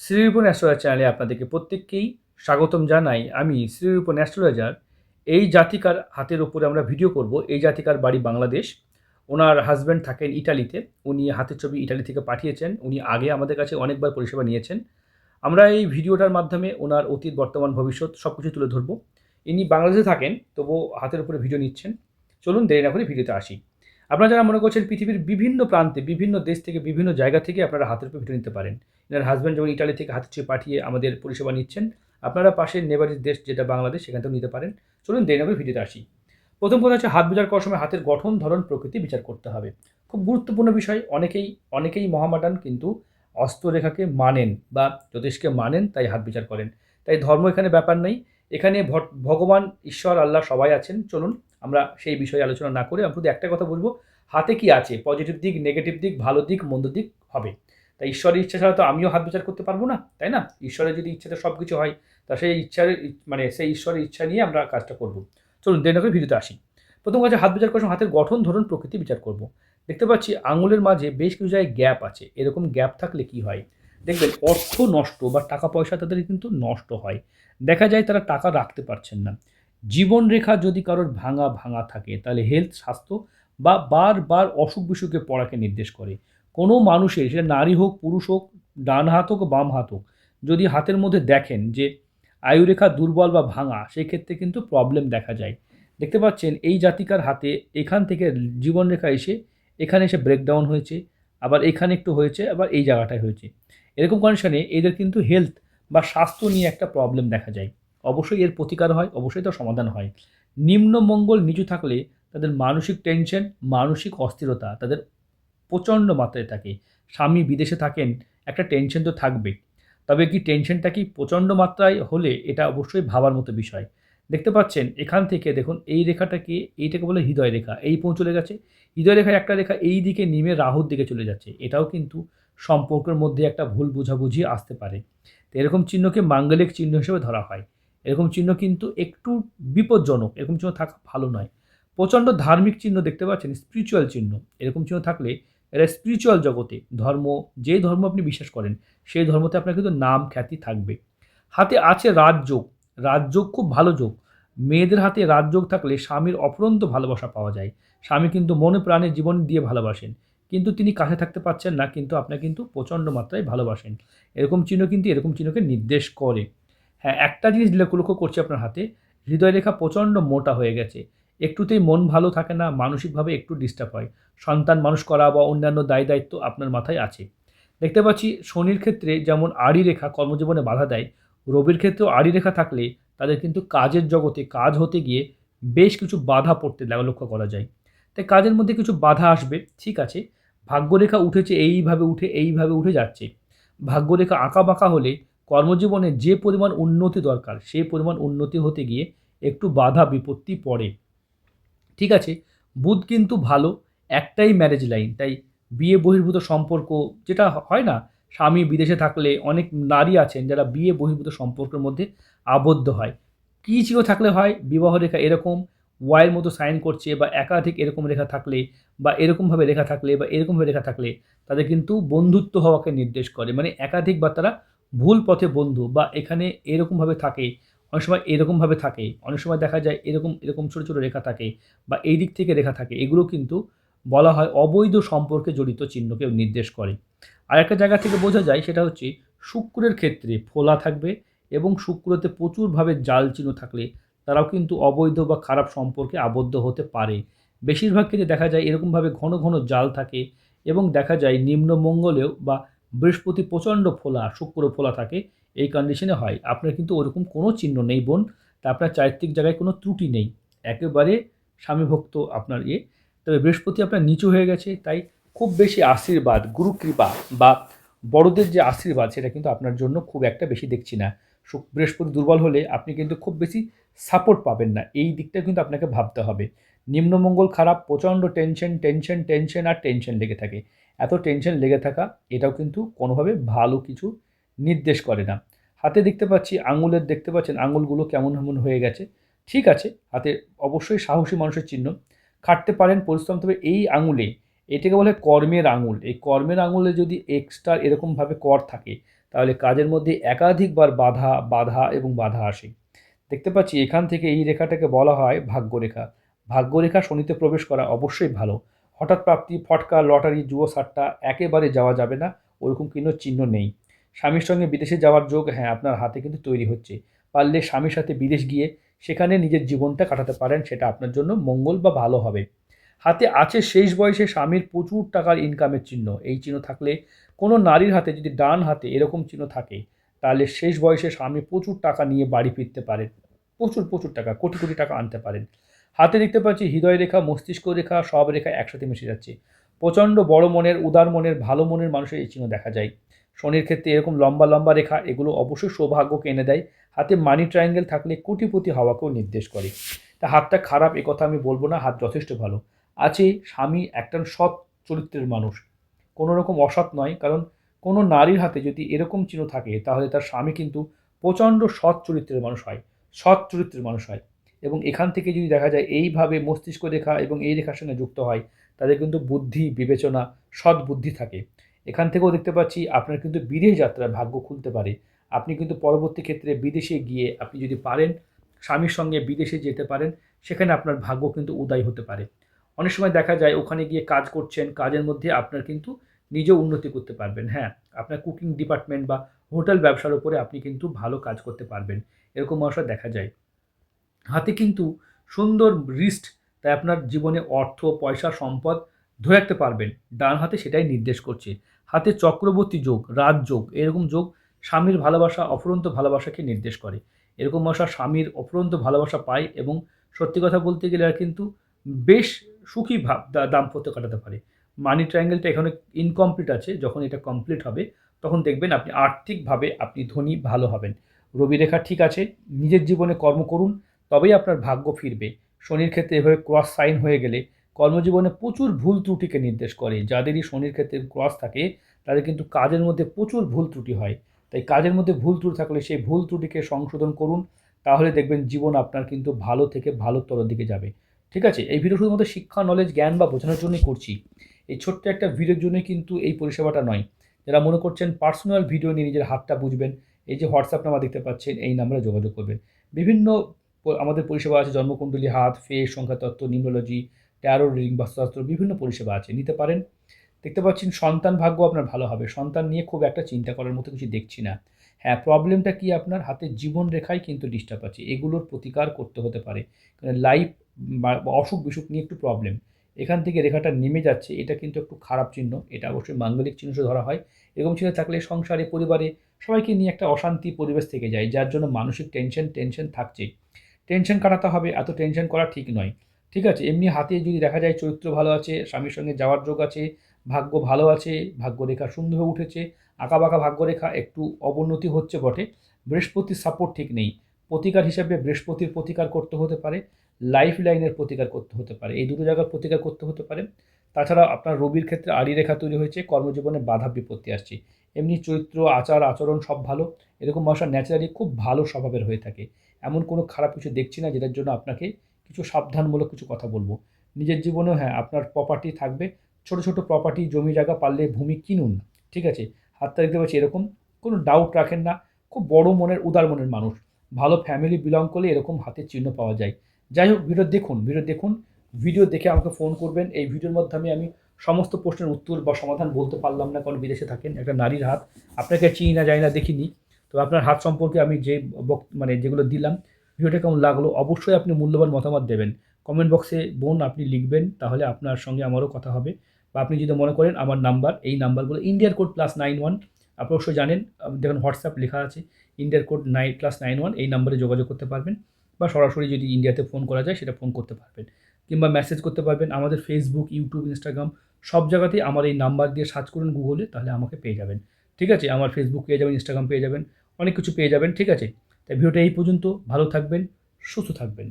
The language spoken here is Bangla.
শ্রীরূপন অ্যাস্ট্রোলজার চ্যানেলে আপনাদেরকে প্রত্যেককেই স্বাগতম জানাই। আমি শ্রীরূপন অ্যাস্ট্রোলজার। এই জাতিকার হাতের উপরে আমরা ভিডিও করব। এই জাতিকার বাড়ি বাংলাদেশ। ওনার হাজব্যান্ড থাকেন ইটালিতে। উনি হাতের ছবি ইটালি থেকে পাঠিয়েছেন। উনি আগে আমাদের কাছে অনেকবার পরিষেবা নিয়েছেন। আমরা এই ভিডিওটার মাধ্যমে ওনার অতীত, বর্তমান, ভবিষ্যৎ সব কিছু তুলে ধরবো। ইনি বাংলাদেশে থাকেন, তবুও হাতের উপরে ভিডিও নিচ্ছেন। চলুন দেরি না করে ভিডিওতে আসি। আপনারা যারা মনে করছেন পৃথিবীর বিভিন্ন প্রান্তে, বিভিন্ন দেশ থেকে, বিভিন্ন জায়গা থেকে আপনারা হাতের উপরে ভিডিও নিতে পারেন। এনার হাজব্যান্ড যেমন ইটালি থেকে হাতের ছবি পাঠিয়ে আমাদের পরিষেবা নিচ্ছেন, আপনারা পাশের নেবারের দেশ যেটা বাংলাদেশ, সেখান থেকেও নিতে পারেন। চলুন দেরি না ভিডিওতে আসি। প্রথম কথা হচ্ছে, হাত বিচার করার সময় হাতের গঠন, ধরন, প্রকৃতি বিচার করতে হবে। খুব গুরুত্বপূর্ণ বিষয়, অনেকেই অনেকেই মহামাডান কিন্তু অস্ত্ররেখাকে মানেন বা জ্যোতিষকে মানেন, তাই হাত বিচার করেন। তাই ধর্ম এখানে ব্যাপার নেই। এখানে ভট- ভগবান, ঈশ্বর, আল্লাহ সবাই আছেন। চলুন আমরা সেই বিষয়ে আলোচনা না করে আমি শুধু একটা কথা বলব, হাতে কি আছে? পজিটিভ দিক নেগেটিভ দিক, ভালো দিক, মন্দ দিক হবে। তাই ঈশ্বরের ইচ্ছা ছাড়া তো আমিও হাত বিচার করতে পারব না, তাই না? ঈশ্বরের যদি ইচ্ছাতে সব কিছু হয়, তা সেই ইচ্ছার মানে সেই ঈশ্বরের ইচ্ছা নিয়ে আমরা কাজটা করব। চলুন দেরি করে ভিডিওতে আসি। প্রথম কাছে হাত বিচার করার সময় হাতের গঠন, ধরন, প্রকৃতি বিচার করব। দেখতে পাচ্ছি আঙুলের মাঝে বেশ কিছু জায়গায় গ্যাপ আছে, এরকম গ্যাপ থাকলে কি হয়? দেখবেন অর্থ নষ্ট বা টাকা পয়সা তাদের কিন্তু নষ্ট হয়। দেখা যায় তারা টাকা রাখতে পারছেন না। জীবন রেখা যদি কারোর ভাঙা ভাঙা থাকে, তাহলে হেলথ স্বাস্থ্য বা বারবার অসুখ বিসুখে পড়াকে নির্দেশ করে। কোনো মানুষের সেটা নারী হোক, পুরুষ হোক ডান হাত হোক বাম হাত হোক, যদি হাতের মধ্যে দেখেন যে আয়ুরেখা দুর্বল বা ভাঙা সেই ক্ষেত্রে কিন্তু প্রবলেম দেখা যায়। দেখতে পাচ্ছেন, এই জাতিকার হাতে এখান থেকে জীবনরেখা এসে, এখানে এসে ব্রেকডাউন হয়েছে, আবার এখানে একটু হয়েছে, আবার এই জায়গাটায় হয়েছে। এরকম কন্ডিশনে এদের কিন্তু হেলথ বা স্বাস্থ্য নিয়ে একটা প্রবলেম দেখা যায়। অবশ্যই এর প্রতিকার হয়, অবশ্যই তার সমাধান হয়। নিম্নমঙ্গল নিচু থাকলে তাদের মানসিক টেনশন মানসিক অস্থিরতা তাদের প্রচণ্ড মাত্রায় থাকে। স্বামী বিদেশে থাকেন, একটা টেনশন তো থাকবে তবে কি টেনশনটা কি প্রচণ্ড মাত্রায় হলে এটা অবশ্যই ভাবার মতো বিষয়। দেখতে পাচ্ছেন, এখান থেকে দেখুন, এই রেখাটাকে এইটাকে বলে হৃদয় রেখা। এই পৌঁছলে গেছে। হৃদয় রেখায় একটা রেখা, এই দিকে নেমে রাহুর দিকে চলে যাচ্ছে। এটাও কিন্তু সম্পর্কের মধ্যে একটা ভুল বোঝাবুঝি আসতে পারে। তো এরকম চিহ্নকে মাঙ্গলিক চিহ্ন হিসেবে ধরা হয়। এরকম চিহ্ন কিন্তু একটু বিপজ্জনক, এরকম চিহ্ন থাকা ভালো নয়। প্রচণ্ড ধার্মিক চিহ্ন দেখতে পাচ্ছেন স্পিরিচুয়াল চিহ্ন। এরকম চিহ্ন থাকলে এরা স্পিরিচুয়াল জগতে, ধর্ম, যে ধর্ম আপনি বিশ্বাস করেন, সেই ধর্মতে আপনার কিন্তু নাম খ্যাতি থাকবে। হাতে আছে রাজযোগ রাজযোগ খুব ভালো যোগ। মেয়েদের হাতে রাজযোগ থাকলে স্বামীর অপরন্ত ভালোবাসা পাওয়া যায়। স্বামী কিন্তু মনে প্রাণে জীবন দিয়ে ভালোবাসেন। কিন্তু তিনি কাছে থাকতে পারছেন না, কিন্তু আপনাকে কিন্তু প্রচণ্ড মাত্রায় ভালোবাসেন। এরকম চিহ্ন কিন্তু এরকম চিহ্নকে নির্দেশ করে। হ্যাঁ একটা জিনিস লক্ষ্য করছে আপনার হাতে, হৃদয় রেখা প্রচণ্ড মোটা হয়ে গেছে। একটুতেই মন ভালো থাকে না, মানসিকভাবে একটু ডিস্টার্ব হয়। সন্তান মানুষ করা বা অন্যান্য দায় দায়িত্ব আপনার মাথায় আছে। দেখতে পাচ্ছি শনির ক্ষেত্রে যেমন আড়ি রেখা কর্মজীবনে বাধা দেয়, রবির ক্ষেত্রেও আড়ি রেখা থাকলে তাদের কিন্তু কাজের জগতে কাজ হতে গিয়ে বেশ কিছু বাধা পড়তে লক্ষ্য করা যায়। তাই কাজের মধ্যে কিছু বাধা আসবে, ঠিক আছে। ভাগ্যরেখা উঠেছে, এইভাবে উঠে এইভাবে উঠে যাচ্ছে। ভাগ্যরেখা আঁকা বাঁকা হলে কর্মজীবনে যে পরিমাণ উন্নতি দরকার, সেই পরিমাণ উন্নতি হতে গিয়ে একটু বাধা বিপত্তি পড়ে। ঠিক আছে? বুধ কিন্তু ভালো, একটাই ম্যারেজ লাইন তাই বিয়ে বহির্ভূত সম্পর্ক যেটা হয় না, স্বামী বিদেশে থাকলে অনেক নারী আছেন যারা বিয়ে বহির্ভূত সম্পর্কের মধ্যে আবদ্ধ হয়। কী চিহ্ন থাকলে হয়? বিবাহ রেখা এরকম ওয়াইয়ের মতো সাইন করছে বা একাধিক এরকম রেখা থাকলে বা এরকমভাবে রেখা থাকলে বা এরকমভাবে রেখা থাকলে তাদের কিন্তু বন্ধুত্ব হওয়াকে নির্দেশ করে। মানে একাধিক বা তারা ভুল পথে বন্ধু বা এখানে এরকমভাবে থাকে, অনেক সময় এরকমভাবে থাকে, অনেক সময় দেখা যায় এরকম এরকম ছোটো ছোটো রেখা থাকে বা এই দিক থেকে রেখা থাকে, এগুলো কিন্তু বলা হয় অবৈধ সম্পর্কে জড়িত চিহ্নকে নির্দেশ করে। আর একটা জায়গা থেকে বোঝা যায় সেটা হচ্ছে শুক্রের ক্ষেত্রে ফোলা থাকবে এবং শুক্রতে প্রচুরভাবে জাল চিহ্ন থাকলে তারাও কিন্তু অবৈধ বা খারাপ সম্পর্কে আবদ্ধ হতে পারে। বেশিরভাগ ক্ষেত্রে দেখা যায় এরকমভাবে ঘন ঘন জাল থাকে এবং দেখা যায় নিম্নমঙ্গলেও বা বৃহস্পতি প্রচণ্ড ফোলা, শুক্র ফোলা থাকে, এই কন্ডিশনে হয়। আপনার কিন্তু ওরকম কোনো চিহ্ন নেই, বোন। তা আপনার চারিত্রিক জায়গায় কোনো ত্রুটি নেই। একেবারে স্বামীভক্ত আপনার ইয়ে। তবে বৃহস্পতি আপনার নিচু হয়ে গেছে, তাই খুব বেশি আশীর্বাদ গুরু কৃপা বা বড়দের যে আশীর্বাদ, সেটা কিন্তু আপনার জন্য খুব একটা বেশি দেখছি না। বৃহস্পতি দুর্বল হলে আপনি কিন্তু খুব বেশি সাপোর্ট পাবেন না। এই দিকটা কিন্তু আপনাকে ভাবতে হবে। নিম্নমঙ্গল খারাপ, প্রচণ্ড টেনশন টেনশন টেনশন আর টেনশন লেগে থাকে। এত টেনশন লেগে থাকা, এটাও কিন্তু কোনোভাবে ভালো কিছু নির্দেশ করে না। হাতে দেখতে পাচ্ছি, আঙুলের দেখতে পাচ্ছেন আঙুলগুলো কেমন কেমন হয়ে গেছে। ঠিক আছে, হাতে অবশ্যই সাহসী মানুষের চিহ্ন। খাটতে পারেন পরিশ্রম, তবে এই আঙুলে, এটাকে বলে কর্মের আঙুল। এই কর্মের আঙুলে যদি এক্সট্রা এরকমভাবে কর থাকে, তাহলে কাজের মধ্যে একাধিকবার বাধা বাধা এবং বাধা আসে। দেখতে পাচ্ছি, এখান থেকে এই রেখাটাকে বলা হয় ভাগ্যরেখা। ভাগ্যরেখা শনিতে প্রবেশ করা অবশ্যই ভালো। হঠাৎ প্রাপ্তি, ফটকা, লটারি, জুয়ো সাট্টা একেবারে যাওয়া যাবে না, ওরকম কোনো চিহ্ন নেই। স্বামীর সঙ্গে বিদেশে যাওয়ার যোগ হ্যাঁ আপনার হাতে কিন্তু তৈরি হচ্ছে। পারলে স্বামীর সাথে বিদেশ গিয়ে সেখানে নিজের জীবনটা কাটাতে পারেন, সেটা আপনার জন্য মঙ্গল বা ভালো হবে। হাতে আছে শেষ বয়সে স্বামীর প্রচুর টাকার ইনকামের চিহ্ন। এই চিহ্ন থাকলে কোনো নারীর হাতে যদি ডান হাতে এরকম চিহ্ন থাকে, তাহলে শেষ বয়সে স্বামী প্রচুর টাকা নিয়ে বাড়ি ফিরতে পারেন। প্রচুর প্রচুর টাকা, কোটি কোটি টাকা আনতে পারেন। হাতে দেখতে পাচ্ছি হৃদয় রেখা, মস্তিষ্ক রেখা, সব রেখা একসাথে মিশে যাচ্ছে। প্রচণ্ড বড় মনের, উদার মনের, ভালো মনের মানুষের এই চিহ্ন দেখা যায়। শনির ক্ষেত্রে এরকম লম্বা লম্বা রেখা, এগুলো অবশ্যই সৌভাগ্যকে এনে দেয়। হাতে মানি ট্রায়াঙ্গেল থাকলে কোটিপতি হওয়াকেও নির্দেশ করে। তা হাতটা খারাপ কথা আমি বলব না, হাত যথেষ্ট ভালো। আছে স্বামী একটা সৎ চরিত্রের মানুষ। কোনো রকম অসৎ নয়, কারণ কোনো নারীর হাতে যদি এরকম চিহ্ন থাকে, তাহলে তার স্বামী কিন্তু প্রচণ্ড সৎ চরিত্রের মানুষ হয়। সৎ চরিত্রের মানুষ হয়। এবং এখান থেকে যদি দেখা যায় এইভাবে মস্তিষ্ক রেখা এবং এই রেখার সঙ্গে যুক্ত হয়, তাদের কিন্তু বুদ্ধি, বিবেচনা সৎ বুদ্ধি থাকে। এখান থেকেও দেখতে পাচ্ছি আপনার কিন্তু বিদেশ যাত্রার ভাগ্য খুলতে পারে। আপনি কিন্তু পরবর্তী ক্ষেত্রে বিদেশে গিয়ে আপনি যদি পারেন, স্বামীর সঙ্গে বিদেশে যেতে পারেন, সেখানে আপনার ভাগ্য কিন্তু উদয় হতে পারে। অনেক সময় দেখা যায় ওখানে গিয়ে কাজ করছেন, কাজের মধ্যে আপনার কিন্তু নিজেও উন্নতি করতে পারবেন। হ্যাঁ আপনার কুকিং ডিপার্টমেন্ট বা হোটেল ব্যবসার উপরে আপনি কিন্তু ভালো কাজ করতে পারবেন। এরকম মানুষরা দেখা যায়। হাতে কিন্তু সুন্দর রিস্ট তাই আপনার জীবনে অর্থ, পয়সা, সম্পদ ধরে রাখতে পারবেন। ডান হাতে সেটাই নির্দেশ করছে। হাতে চক্রবর্তী যোগ রাজযোগ এরকম যোগ স্বামীর ভালোবাসা, অফুরন্ত ভালোবাসাকে নির্দেশ করে। এরকম ভাষা স্বামীর অফুরন্ত ভালোবাসা পায় এবং সত্যি কথা বলতে গেলে আর কিন্তু বেশ সুখী ভাব দাম্পত্য কাটাতে পারে। মানি ট্রায়াঙ্গেলটা এখানে ইনকমপ্লিট আছে। যখন এটা কমপ্লিট হবে, তখন দেখবেন আপনি আর্থিকভাবে আপনি ধনী, ভালো হবেন। রবি রেখা ঠিক আছে। নিজের জীবনে কর্ম করুন। তবেই আপনার ভাগ্য ফিরবে। শনির ক্ষেত্রে এভাবে ক্রস সাইন হয়ে গেলে কর্মজীবনে প্রচুর ভুল ত্রুটিকে নির্দেশ করে। যাদেরই শনির ক্ষেত্রে ক্রস থাকে, তাদের কিন্তু কাজের মধ্যে প্রচুর ভুল ত্রুটি হয়। তাই কাজের মধ্যে ভুল ত্রুটি থাকলে সেই ভুল ত্রুটিকে সংশোধন করুন। তাহলে দেখবেন জীবন আপনার কিন্তু ভালো থেকে ভালোতর দিকে যাবে। ঠিক আছে? এই ভিডিও শুধুমাত্র শিক্ষা নলেজ জ্ঞান বা বোঝানোর জন্যই করছি। এই ছোট্ট একটা ভিডিওর জন্যই কিন্তু এই পরিষেবাটা নয়। যারা মনে করছেন পার্সোনাল ভিডিও নিয়ে নিজের হাতটা বুঝবেন, এই যে হোয়াটসঅ্যাপ নাম্বার দেখতে পাচ্ছেন, এই নাম্বারে যোগাযোগ করবেন। বিভিন্ন আমাদের পরিষেবা আছে জন্মকুণ্ডলী হাত, ফেস, সংখ্যাতত্ত্ব, নিউমোলজি ট্যারো রিং বাস্তুশাস্ত্র বিভিন্ন পরিষেবা আছে, নিতে পারেন। দেখতে পাচ্ছেন সন্তান ভাগ্য আপনার ভালো হবে। সন্তান নিয়ে খুব একটা চিন্তা করার মতো কিছু দেখছি না। হ্যাঁ প্রবলেমটা কি আপনার? হাতের জীবন রেখায় কিন্তু ডিস্টার্ব আছে। এগুলোর প্রতিকার করতে হতে পারে। লাইফ বা অসুখ বিসুখ নিয়ে একটু প্রবলেম এখান থেকে রেখাটা নেমে যাচ্ছে, এটা কিন্তু একটু খারাপ চিহ্ন। এটা অবশ্যই মাঙ্গলিক চিহ্ন ধরা হয়। এরকম চিহ্ন থাকলে সংসারে, পরিবারে সবাইকে নিয়ে একটা অশান্তি পরিবেশ থেকে যায়, যার জন্য মানসিক টেনশন টেনশন থাকছে টেনশন কাটাতে হবে, এত টেনশন করা ঠিক নয়। ঠিক আছে? এমনি হাতে যদি দেখা যায় চরিত্র ভালো আছে, স্বামীর সঙ্গে যাওয়ার যোগ আছে, ভাগ্য ভালো আছে, ভাগ্যরেখা সুন্দর হয়ে উঠেছে আঁকা বাঁকা ভাগ্যরেখা একটু অবনতি হচ্ছে বটে বৃহস্পতির সাপোর্ট ঠিক নেই। প্রতিকার হিসেবে বৃহস্পতির প্রতিকার করতে হতে পারে লাইফ লাইনের প্রতিকার করতে হতে পারে, এই দুটো জায়গার প্রতিকার করতে হতে পারে। তাছাড়া আপনার রবির ক্ষেত্রে আড়ি রেখা তৈরি হয়েছে, কর্মজীবনে বাধা বিপত্তি আসছে। এমনি চরিত্র, আচার, আচরণ সব ভালো, এরকম মানুষরা ন্যাচারালি খুব ভালো স্বভাবের হয়ে থাকে। এমন কোনো খারাপ কিছু দেখছি না যেটার জন্য আপনাকে কিছু সাবধানমূলক কিছু কথা বলব। নিজের জীবনেও হ্যাঁ আপনার প্রপার্টি থাকবে। ছোট ছোট প্রপার্টি জমি, জায়গা পারলে ভূমি কিনুন, ঠিক আছে? হাতটা দেখতে পাচ্ছি এরকম কোনো ডাউট রাখেন না। খুব বড় মনের, উদার মনের মানুষ। ভালো ফ্যামিলি বিলং করলে এরকম হাতের চিহ্ন পাওয়া যায়। যাই হোক, ভিডিও দেখুন ভিডিও দেখুন, ভিডিও দেখে আমাকে ফোন করবেন। এই ভিডিওর মাধ্যমে আমি সমস্ত প্রশ্নের উত্তর বা সমাধান বলতে পারলাম না, কারণ বিদেশে থাকেন একটা নারীর হাত। আপনাকে চিনি না, জানি না, দেখিনি। তো আপনার হাত সম্পর্কে আমি যে মানে যেগুলো দিলাম, ভিডিওটা কেমন লাগল অবশ্যই আপনি মূল্যবান মতামত দেবেন। কমেন্ট বক্সে বোন আপনি লিখবেন, তাহলে আপনার সঙ্গে আমারও কথা হবে। বা আপনি যদি মনে করেন আমার নাম্বার এই নাম্বারগুলো ইন্ডিয়ার কোড প্লাস নাইন ওয়ান আপনি অবশ্যই জানেন দেখুন হোয়াটসঅ্যাপ লেখা আছে ইন্ডিয়ার code nine plus nine one এই নাম্বারে যোগাযোগ করতে পারবেন। বা সরাসরি যদি ইন্ডিয়াতে ফোন করা যায়, সেটা ফোন করতে পারবেন। কিংবা মেসেজ করতে পারবেন, আমাদের ফেসবুক ইউটিউব ইনস্টাগ্রাম সব জায়গাতেই আমার এই নাম্বার দিয়ে সার্চ করুন গুগলে তাহলে আমাকে পেয়ে যাবেন। ঠিক আছে? আমার ফেসবুক পেয়ে যাবেন ইনস্টাগ্রাম পেয়ে যাবেন, অনেক কিছু পেয়ে যাবেন, ঠিক আছে? তাই ভিডিওটা এই পর্যন্ত, ভালো থাকবেন, সুস্থ থাকবেন।